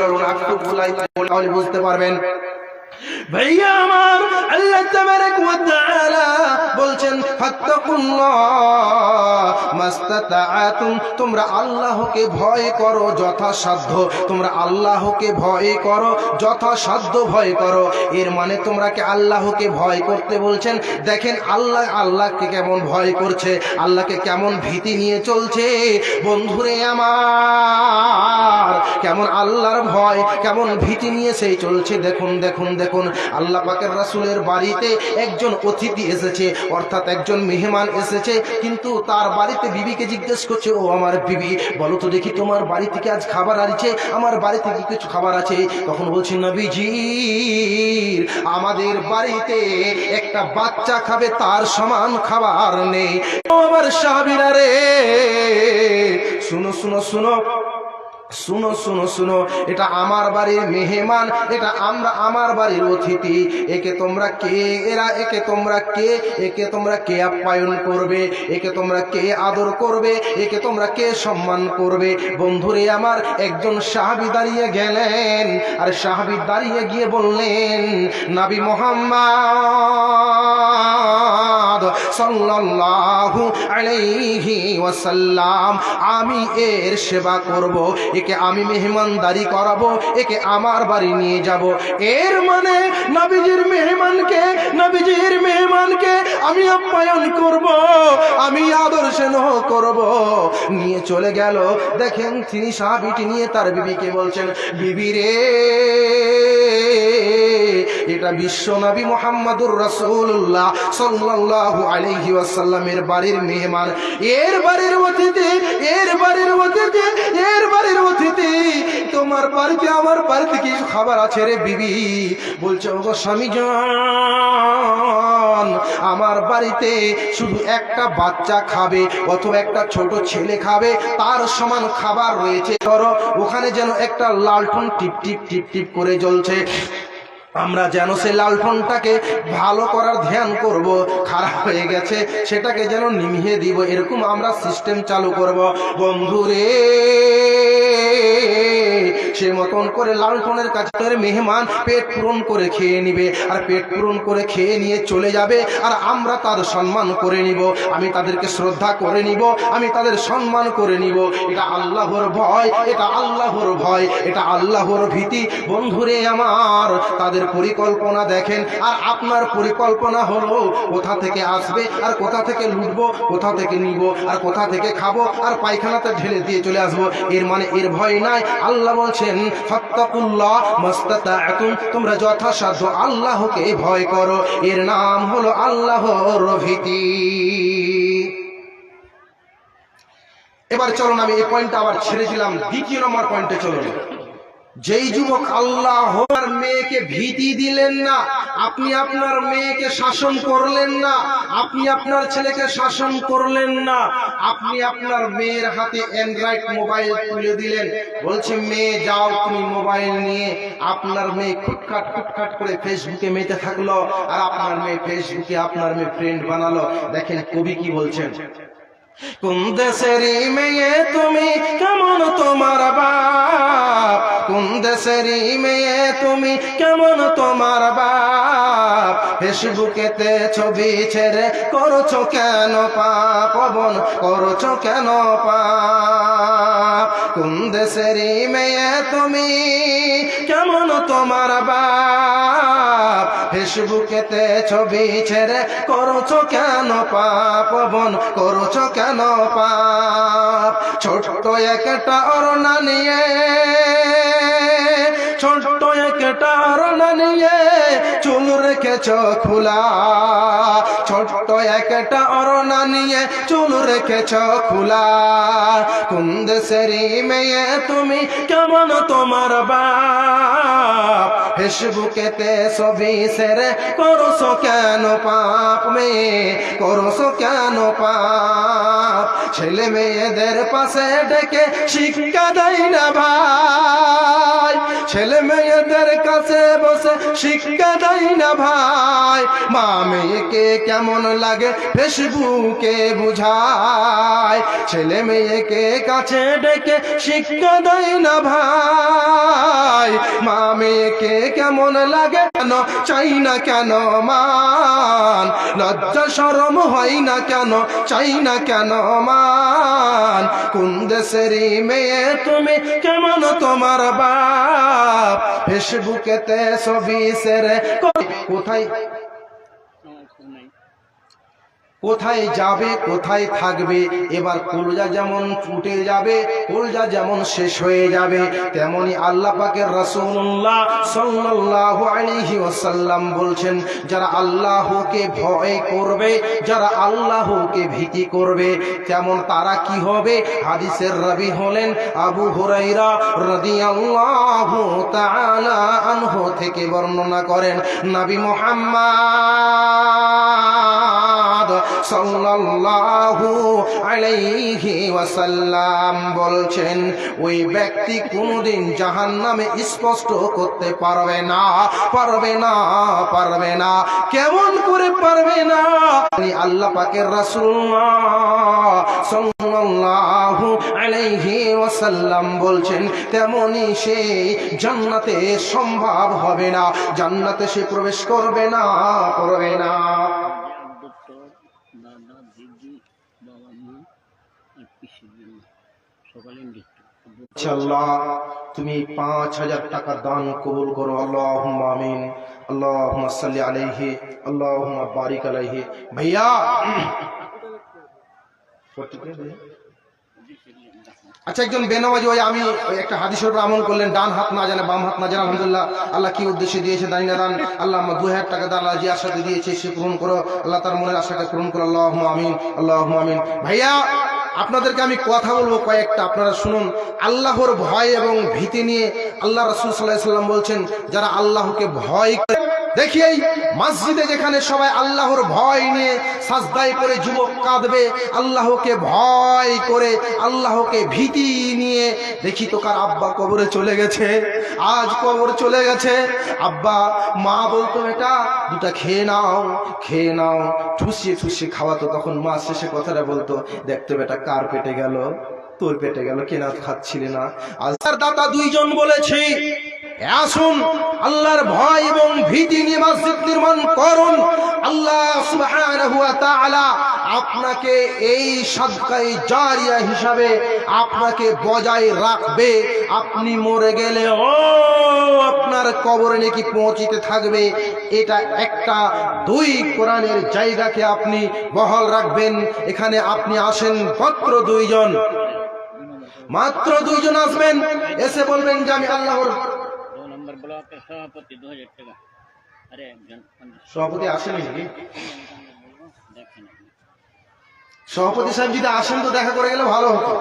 চলুন একটু ভুলাই বলে বুঝতে পারবেন। ভাইয়া আমার, আল্লাহ তাবারাক ওয়া তাআলা বলছেন, ফাত্তাকুল্লাহ তোমরা আল্লাহকে ভয় করো, যথাসাধ্য, তোমরা আল্লাহকে ভয় করো, যথাসাধ্য ভয় করো। এর মানে তোমরা কি আল্লাহকে ভয় করতে বলছেন? দেখেন আল্লাহ, আল্লাহকে কেমন ভয় করছে, আল্লাহকে কেমন ভীতি নিয়ে চলছে। বন্ধুরে আমার, কেমন আল্লাহর ভয়, কেমন ভীতি নিয়ে সেই চলছে। দেখুন দেখুন দেখুন আল্লাহ পাকের রাসুলের বাড়িতে একজন অতিথি এসেছে, অর্থাৎ একজন মেহমান এসেছে, কিন্তু তার বাড়িতে বিবিকে জিজ্ঞেস করছে, ও আমার বিবি, বলো তো দেখি তোমার বাড়ি থেকে আজ খাবার আছে আমার বাড়িতে কি কিছু খাবার আছে? তখন বলছি নবীজি আমাদের বাড়িতে একটা বাচ্চা খাবে, তার সমান খাবার নেই। আমার সাহাবিরা রে, শুনো শুনো শুনো। শুনো শুনো শুনো, এটা আমার বাড়ির মেহমান, এটা আমরা আমার বাড়ির অতিথি। একে তোমরা কে? এরা একে তোমরা কে? একে তোমরা কে আপ্যায়ন করবে? একে তোমরা কে আদর করবে? একে তোমরা কে সম্মান করবে? বন্ধুরে আমার, একজন সাহাবি দাঁড়িয়ে গেলেন, আর সাহাবি দাঁড়িয়ে গিয়ে বললেন, নাবি মোহাম্মদ সাল্লাল্লাহু আলাইহি ওয়াসাল্লাম। আমি এর সেবা করব, একে আমি মেহমানদারি করাবো, একে আমার বাড়ি নিয়ে যাব। এর মানে নবীজির মেহমানকে আমি আপ্যায়ন করব, আমি আদর স্নেহ করব। নিয়ে চলে গেল। দেখেন তিনি সাহাবিটি নিয়ে তার বিবিকে বলছেন, বিবি রে, এটা বিশ্ব নবী মোহাম্মদুর রসুল্লাহ সাল্লাল্লাহু আলাইহি ওয়াসাল্লামের বাড়ির মেহমান। এর বাড়ির অতিথি, এর বাড়ির অতিথি, এর বাড়ির অতিথি। তোমার বাড়িতে আমার বাড়িতে কিছু খাবার আছে রে বিবি? বলছে, ওগো স্বামী জান আমার বাড়িতে শুধু একটা বাচ্চা খাবে অথবা একটা ছোট ছেলে খাবে, তার সমান খাবার রয়েছে। ধরো, ওখানে যেন একটা লালটন টিপ টিপ টিপ টিপ করে জ্বলছে। আমরা যেন সে লালটনটাকে ভালো করার ধ্যান করব, খারাপ হয়ে গেছে, সেটাকে যেন নিমিয়ে দিব, এরকম আমরা সিস্টেম চালু করব। বন্ধুরে সে মতন করে লালটনের কাছে মেহমান পেট পূরণ করে খেয়ে নিবে, আর পেট পূরণ করে খেয়ে নিয়ে চলে যাবে, আর আমরা তার সম্মান করে নিব, আমি তাদেরকে শ্রদ্ধা করে নিব, আমি তাদের সম্মান করে নিব। এটা আল্লাহর ভয়, এটা আল্লাহর ভয়, এটা আল্লাহর ভীতি। বন্ধুরে আমার, তাদের পরিকল্পনা দেখেন, আর আপনার পরিকল্পনা হলো কোথা থেকে আসবে, আর কোথা থেকে লুটবো, কোথা থেকে নিব, আর কোথা থেকে খাব, আর পায়খানাতে ঢেলে দিয়ে চলে আসব। এর মানে এর ভয় নাই, আল্লাহ মাস্তাতাতুম তোমরা যথাসাধ্য আল্লাহকে ভয় করো। এর নাম হলো আল্লাহ ভীতি এবার চলুন আমি এই পয়েন্টটা আবার ছেড়ে দিলাম, দ্বিতীয় নম্বর পয়েন্টে চলুন। যেই যুবক আল্লাহ আর মেয়েকে ভীতি দিলেন না, আপনি আপনার মেয়েকে শাসন করলেন না, আপনি আপনার ছেলেকে শাসন করলেন না, আপনি আপনার মেয়ের হাতে অ্যান্ড্রয়েড মোবাইল তুলে দিলেন। বলছে, মেয়ে, যাও তুমি মোবাইল নিয়ে আপনার মেয়ে খুটখাট খুটখাট করে ফেসবুকে মেতে থাকল আর আপনার মেয়ে ফেসবুকে আপনার মেয়ে ফ্রেন্ড বানালো। দেখেন কবি কি বলছেন? কোন দেশেরই মেয়ে তুমি, কেমন তোমার কোন দেশেরই মেয়ে তুমি কেমন তোমার বাপ? ফেসবুকেতে ছবি ছেড়ে, করছ কেন পাপ পবন করছ কেন পাপ? কোন মেয়ে তুমি? কেমন তোমার বাপ? ফেসবুকেতে ছবি ছেড়ে, করছ কেন পাপ পবন করছ কেন পাপ? ছোট্ট একটা অরণা নিয়ে, ছোট্ট একটা অরণা নিয়ে চুল রেখেছ খোলা। ছোট্ট একটা অরণা নিয়ে চুল রেখেছ খোলা। কোন দেশেরই মেয়ে তুমি কেমন তোমার বাপ? ফেসবুকেতে ছবি সেরে করছ কেন পাপ মেয়ে? করছ কেন পাপ? ছেলে মেয়েদের পাশে ডেকে শিক্ষা দেয় না ভাই। ছেলে মেয়েদের কাছে বসে শিক্ষা দেয় না ভাই। মা মেয়েকে কেমন লাগে ফেসবুকে বুঝায়। ছেলে মেয়েকে কাছে ডেকে শিক্ষা দেয় না ভাই। মা মেয়েকে কেমন লাগে কেন? চাই না কেন মান? লজ্জা সরম হয় না কেন? চাই না কেন মান? কোন দেশেরই মেয়ে তুমি কেমন তোমার বাপ ফেসবুকেতে ছবি সেরে কোথায়? কোথায় যাবে, কোথায় থাকবে, এবার কলজা যেমন ফুটে যাবে, কলজা যেমন শেষ হয়ে যাবে, তেমনি আল্লাহ পাকের রাসূলুল্লাহ সাল্লাল্লাহু আলাইহি ওয়াসাল্লাম বলছেন, যারা আল্লাহকে ভয় করবে, যারা আল্লাহকে ভীতি করবে, তেমন তারা কি হবে? হাদিসের রাবি হলেন আবু হুরাইরা রাদিয়াল্লাহু তাআলা আনহু থেকে বর্ণনা করেন, নবী মুহাম্মদ সাল্লাল্লাহু আলাইহি ওয়াসাল্লাম বলছেন, ওই ব্যক্তি কোনোদিন জাহান্নামে স্পষ্ট করতে পারবে না পারবে না পারবে না। কেমন করে পারবে না? আল্লাহ সাল্লাল্লাহু আলাইহি ওয়াসাল্লাম বলছেন, তেমনি সে জান্নাতে সম্ভব হবে না। জান্নাতে সে প্রবেশ করবে না করবে না দত্ত দাদা দিদি বাবা মা আর পিসির জন্য সকালে তুমি পাঁচ হাজার টাকা দান কবুল করো। আল্লাহ আমিন। আল্লাহ সাল্লি আলাইহি আল্লাহ বারিক আলাইহি। ভাইয়া! আচ্ছা একজন বেনামাজি ওই আমি ওই একটা হাদিসের উপর আমল করলেন, ডান হাত না জানে, বাম হাত না জানে, আলহামদুলিল্লাহ। আল্লাহ কি উদ্দেশ্যে দিয়েছে জানি না দান আল্লাহ আমার দু হাজার টাকা দান যে আশাতে দিয়েছে, সে পূরণ করো। আল্লাহ তার মনের আশাকে পূরণ করো। আল্লাহ আমিন আল্লাহ আমিন। ভাইয়া! আপনাদেরকে আমি কথা বলব কয়েকটা। আপনারা শুনুন। আল্লাহর ভয় এবং ভীতি নিয়ে আল্লাহ রসুল সাল্লাহ সাল্লাম বলছেন, যারা আল্লাহকে ভয় করে দেখি মসজিদে যেখানে সবাই আল্লাহর ভয় নিয়ে সাজদাই করে যুবক কাঁদবে, আল্লাহকে ভয় করে, আল্লাহকে ভীতি নিয়ে। দেখি তো কার আব্বা কবরে চলে গেছে, আজ কবর চলে গেছে। আব্বা, মা বলতো এটা দুটা খেয়ে নাও খেয়ে নাও। ঠুসিয়ে ঠুসিয়ে খাওয়াতো। তখন মা শেষে কথাটা বলতো দেখতে বেটা, কার পেটে গেল? তোর পেটে গেল? কেনা খাচ্ছিলে না? আজ তার দাতা দুইজন বলেছি আসুন, আল্লাহর ভয় এবং ভীতি নিয়ে মসজিদ নির্মাণ করুন। আল্লাহ সুবহানাহু ওয়া তাআলা আপনাকে এই সাদকাই জারিয়া হিসাবে আপনাকে বজায় রাখবে। আপনি মরে গেলে, ও আপনার কবরে নাকি পৌঁছিতে থাকবে। এটা একটা দুই কোরআনের জায়গাকে আপনি বহাল রাখবেন। এখানে আপনি আসেন মাত্র দুইজন। মাত্র দুইজন আসবেন, এসে বলবেন যে আমি আল্লাহর ব্লকের সভাপতি দু হাজার টাকা। আরে একজন সভাপতি আসেনি দেখেন সভাপতি সাহেব যদি আসেন তো দেখা করে গেলে ভালো হতো।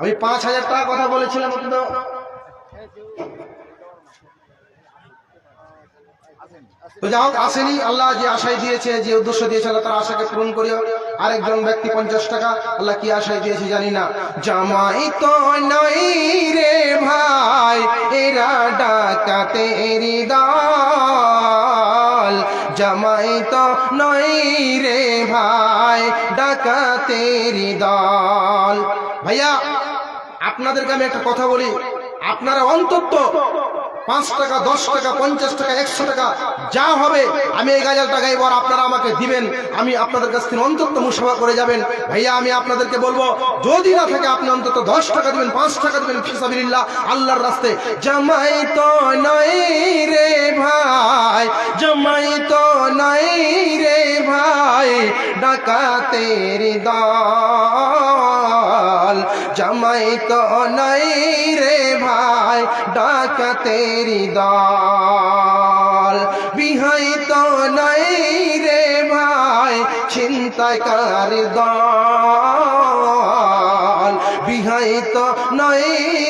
আমি পাঁচ হাজার টাকা কথা বলেছিলাম কিন্তু তো যাই হোক আসেনি, আল্লাহ যে আশায় দিয়েছে, যে উদ্দেশ্য দিয়েছে তার আশাকে পূরণ করিও। আরেকজন ব্যক্তি পঞ্চাশ টাকা, আল্লাহ কি আশায় দিয়েছে জানি না। জামাই তো নই রে ভাই, এরা ডাকাতে দল। জামাই তো নই রে ভাই, ডাকাতেরি দল। ভাইয়া, আপনাদেরকে আমি একটা কথা বলি। আপনারা অন্তত পাঁচ টাকা, দশ টাকা, পঞ্চাশ টাকা, একশো টাকা, যা হবে, আমি এই গাজাল টাকা এবার আপনারা আমাকে দিবেন। আমি আপনাদের কাছ থেকে অন্তত মুসাফা করে যাবেন। ভাইয়া, আমি আপনাদেরকে বলব, যদি না থাকে আপনি অন্তত দশ টাকা দিবেন, পাঁচ টাকা দিবেন ফিসাবিল্লাহ আল্লাহর রাস্তে জামাই তো নয় রে ভাই, জামাই তো নয় রে ভাই, ডাকাতের দল। জামাই তো নাই রে ভাই, ডাকাতের দল। বিহাই তো নাই রে ভাই চিন্তাকার দল? বিহাই তো নাই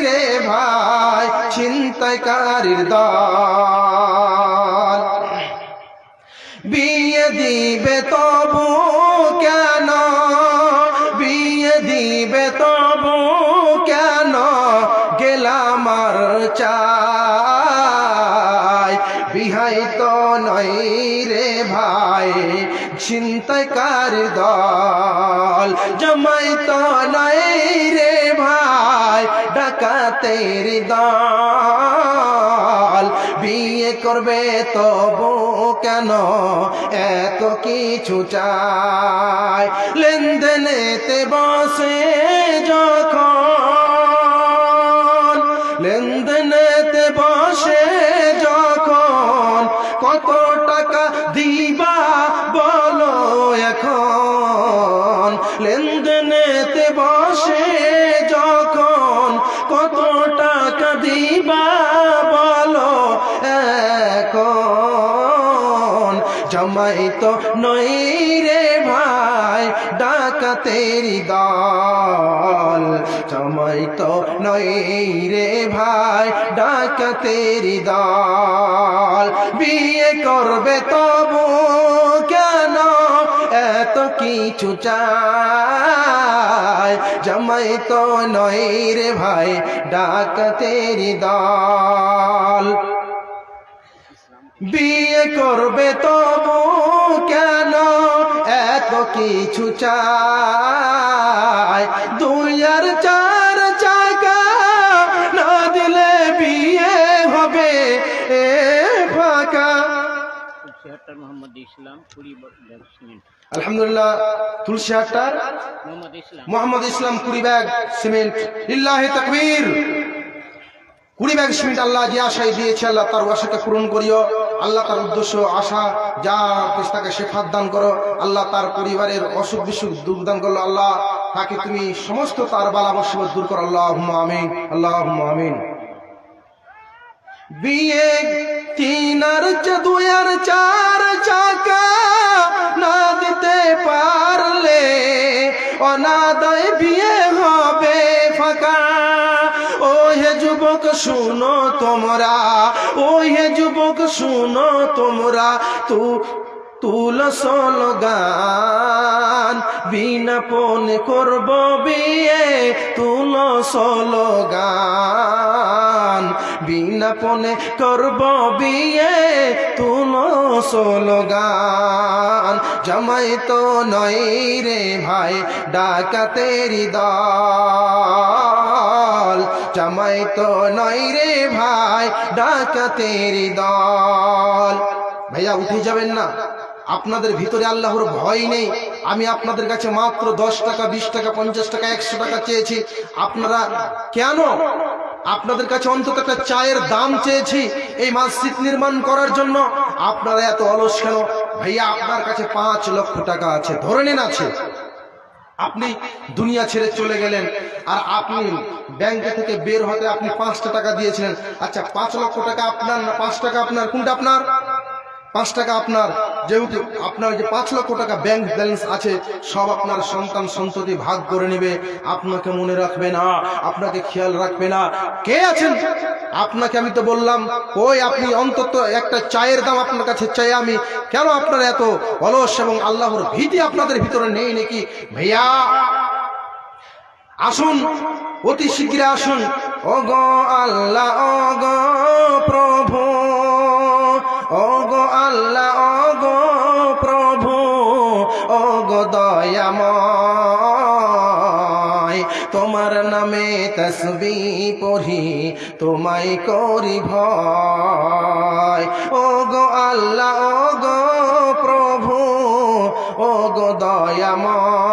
রে ভাই চিন্তাকার দল? বিয়ে দিবে তবু চিন্তাকার দল। জমাই তো নয় রে ভাই, ডাকাতের দল। বিয়ে করবে তবু কেন? এত কিছু চাই। লেনদেনেতে বসে জমাই তো নই রে ভাই, ডাকাতেরি দল। জমাই তো নই রে ভাই, ডাকাতেরি দল। বিয়ে করবে তবু কেন? এত কিছু চাই। জমাই তো নয় রে ভাই, ডাকাতেরি দল। বিয়ে করবে তবু কেন? এত কিছু চাই। দুই আর চার চাকা না দিলে বিয়ে হবে এ ফাঁকা। মোহাম্মদ ইসলাম কুড়ি ব্যাগ সিমেন্ট। আলহামদুলিল্লাহ তুলসী হাট্টার মোহাম্মদ ইসলাম। মোহাম্মদ ইসলাম কুড়ি ব্যাগ সিমেন্ট। ইল্লাহে তাকবীর। কুড়ি ব্যাগ সিমেন্ট আল্লাহ যে আশায় দিয়েছে আল্লাহ তার আশাকে পূরণ করিও। আল্লাহ তার উদ্দেশ্য, আশা, যা তাকে শেফাত দান করো, আল্লাহ তার পরিবারের অসুখ বিসুখ দুঃখ দান করল, আল্লাহ তাকে তুমি সমস্ত তার বালা মুসিবত দূর করো। আল্লাহ আমিন আল্লাহ আমিন। বিয়ে তিন আর দুই আর চার চাকা না দিতে পারলে অনাদায় বিয়ে হবে ফাঁকা। যুবক, শুনো তোমরা। ও হে যুবক, শুনো তোমরা। তু তুল গান বিনা পন করব বিয়ে তুল গান বিনা পনে করব বিয়ে তুল গান জামাই তো নয় রে ভাই, ডাকাতেরি দল জামাই তো নয় রে ভাই, ডাকাতেরি দল। ভাইয়া, উঠে যাবেন না। আপনাদের ভিতরে আল্লাহর ভয় নেই। আমি আপনাদের কাছে মাত্র দশ টাকা, বিশ টাকা, পঞ্চাশ টাকা, একশো টাকা চেয়েছি। আপনারা কেন? আপনাদের কাছে অন্তত একটা চায়ের দাম চেয়েছি এই মসজিদ নির্মাণ করার জন্য। আপনারা এত অলস কেন? ভাইয়া, আপনার কাছে পাঁচ লক্ষ টাকা আছে, ধরে নিন আছে। আপনি দুনিয়া ছেড়ে চলে গেলেন। আর আপনি ব্যাংকে থেকে বের হতে আপনি পাঁচটা টাকা দিয়েছিলেন। আচ্ছা পাঁচ লক্ষ টাকা আপনার না পাঁচ টাকা আপনার? কোনটা আপনার? পাঁচ টাকা আপনার যেহেতু আপনার যে পাঁচ লক্ষ টাকা ব্যাংক ব্যালেন্স আছে, সব আপনার সন্তান সন্ততি ভাগ করে নেবে। আপনাকে মনে রাখবে না, আপনাকে খেয়াল রাখবে না। কে আছেন? আপনাকে আমি তো বললাম, ওই আপনি অন্তত একটা চায়ের দাম আপনার কাছে চাই আমি। কেন আপনার এত অলস এবং আল্লাহর ভীতি আপনাদের ভিতরে নেই নাকি? ভাইয়া, আসুন, অতি শীঘ্রে আসুন। ও গো আল্লাহ ও গো প্রভু ও আল্লাহ গো প্রভু ও গো তোমার নামে তসবি পড়ি, তোমায় করি ভয়। ও গো আল্লাহ ও প্রভু ও দয়াময়।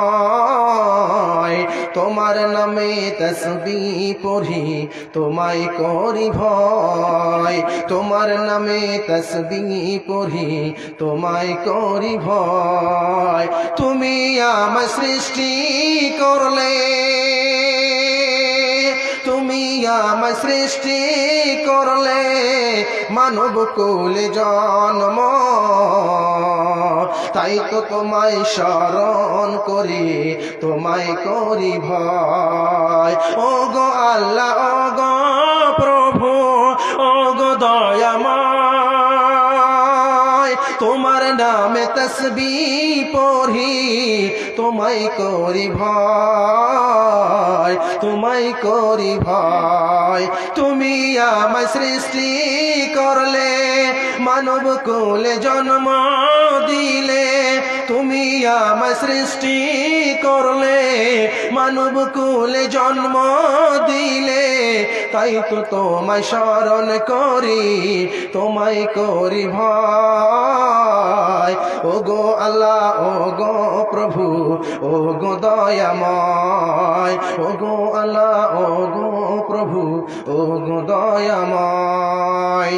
তোমার নামে তসবি পড়ি, তোমায় করি ভয়। তোমার নামে তসবি পড়ি, তোমায় করি ভয়। তুমি আমার সৃষ্টি করলে, তুমি আমার সৃষ্টি করলে মানব কোলে জন্ম তাই তো তোমায় স্মরণ করি তোমায় করি ভয়। ও গো আল্লাহ ও গো তসবি পড়ি, তোমায় করি ভয়, তোমায় করি ভয়। তুমি আমায় সৃষ্টি করলে, মানব কোলে জন্ম দিলে। তুমি আমার সৃষ্টি করলে, মানব কোলে জন্ম দিলে। তাই তো তোমায় স্মরণ করি, তোমায় করি ভয়। ও গো আল্লাহ ও গো প্রভু ও গো দয়াময়। ও গো আল্লাহ ও গো প্রভু ও গো দয়াময়।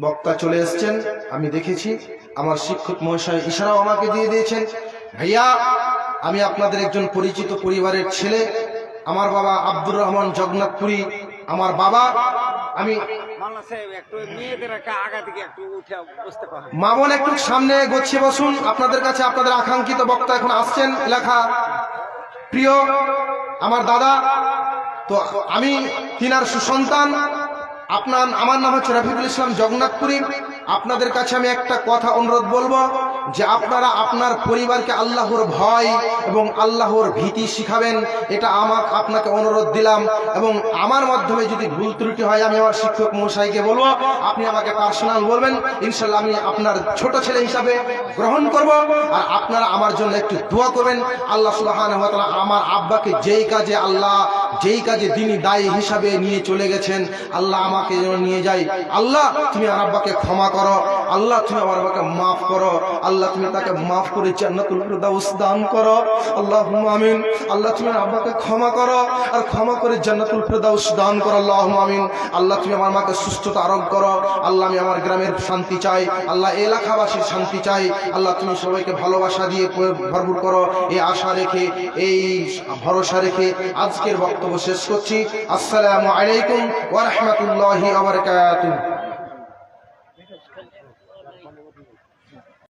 বক্তা চলে এসছেন, আমি দেখেছি, আমার শিক্ষক মহাশয় ইশারাও আমাকে দিয়ে দিয়েছেন। ভাইয়া, আমি আপনাদের একজন পরিচিত পরিবারের ছেলে, আমার বাবা আব্দুর রহমান জগন্নাথপুরী, আমার বাবা, আমি একটু মামন, একটু সামনে গচ্ছে বসুন। আপনাদের কাছে আপনাদের আকাঙ্ক্ষিত বক্তা এখন আসছেন। লেখা প্রিয়, আমার দাদা, তো আমি তিনার সুসন্তান। আপনার, আমার নাম হচ্ছে রফিকুল ইসলাম জগন্নাথপুরী। আপনাদের কাছে আমি একটা কথা অনুরোধ বলব। যে আপনারা আপনার পরিবারকে আল্লাহর ভয় এবং আল্লাহর ভীতি শিখাবেন, এটা আমার আপনাকে অনুরোধ দিলাম এবং আমার মাধ্যমে যদি ভুল ত্রুটি হয়, আমি আমার শিক্ষক মশাইকে বলব, আপনি আমাকে পার্সোনাল বলবেন ইনশাল্লাহ আমি আপনার ছোট ছেলে হিসাবে গ্রহণ করব। আর আপনারা আমার জন্য একটু দোয়া করবেন। আল্লাহ ওয়া আমার আব্বাকে যেই কাজে আল্লাহ যেই কাজে তিনি দায়ী হিসাবে নিয়ে চলে গেছেন, আল্লাহ আমাকে যেন নিয়ে যাই আল্লাহ, তুমি আমার আব্বাকে ক্ষমা করো। আল্লাহ, তুমি আমার আব্বাকে মাফ করো। আল্লাহ, তুমি তাকে মাফ করে জান্নাতুল ফিরদাউস দান করো। আল্লাহুম্মা আমিন। আল্লাহ, তুমি আমার আব্বাকে ক্ষমা করো আর ক্ষমা করে জান্নাতুল ফিরদাউস দান করো। আল্লাহুম্মা আমিন। আল্লাহ, তুমি আমার মাকে সুস্থতা আরোগ্য করো। আল্লাহ, আমি আমার গ্রামের শান্তি চাই। আল্লাহ, এলাকাবাসীর শান্তি চাই। আল্লাহ, তুমি সবাইকে ভালোবাসা দিয়ে ভরপুর করো। এই আশা রেখে, এই ভরসা রেখে আজকের বক্তব্য শেষ করছি। আসসালামু আলাইকুম ওয়া রাহমাতুল্লাহি ওয়া বারাকাতুহু।